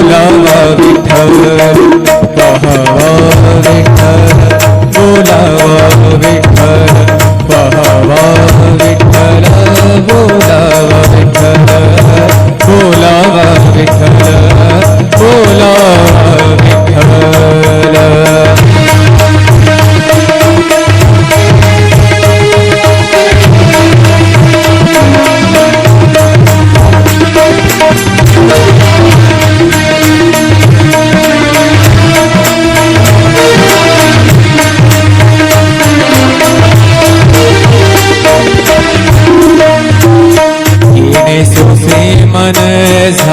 बोला विठ्ठल पहावा विठ्ठल बोला विठ्ठल पहावा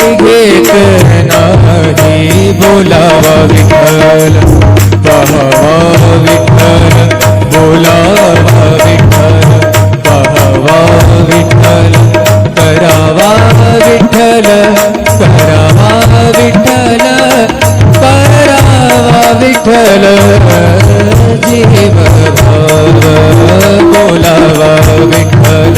घेत नाही बोलावा विठ्ठल पहावा विठ्ठल बोलावा विठ्ठल विठ्ठल, करावा विठ्ठल करावा विठ्ठल करावा विठ्ठल, जीव भाव बोलावा विठ्ठल।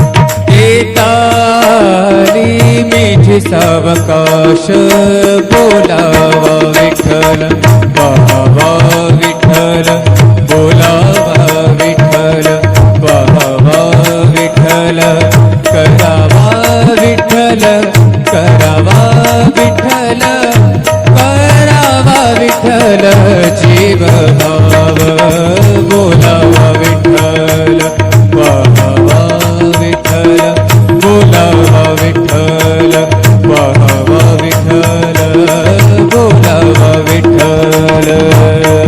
मिठी सावकाश बोलावा विठ्ठल पहावा विठ्ठल बोलावा विठ्ठल पहावा विठ्ठल करावा विठ्ठल करावा विठ्ठल करावा विठ्ठल जीव बोलावा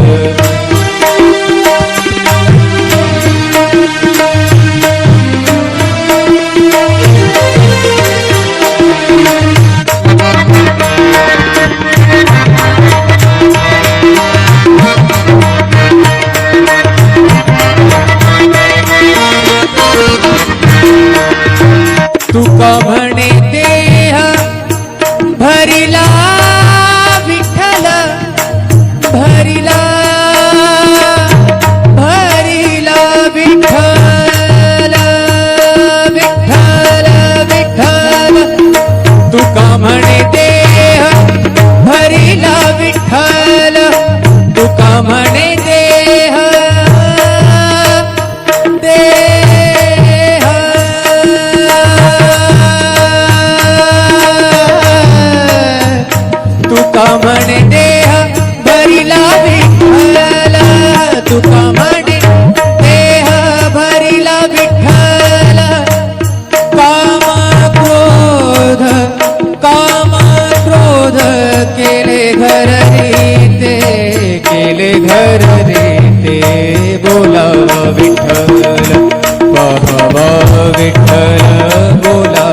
विठ्ठल बोला.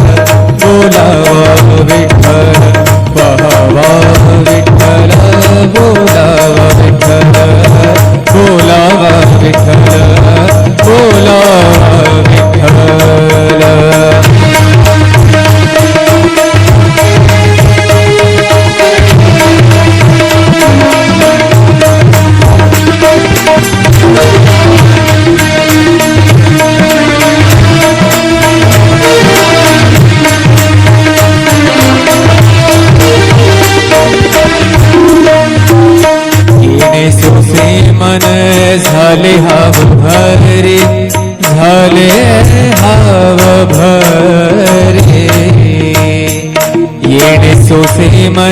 येणे मन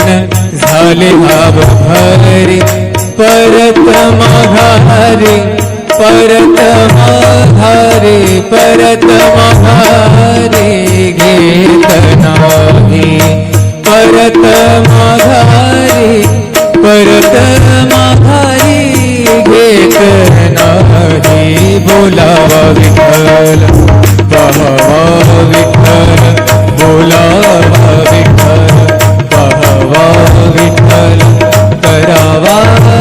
झाले भाव भरे परत माघारे परत माघारे परत माघारे घेत नाही. परत माघारी परत माघारी घेत नाही. बोलावा विठ्ठल पहावा विठ्ठल. विठ्ठल करावा.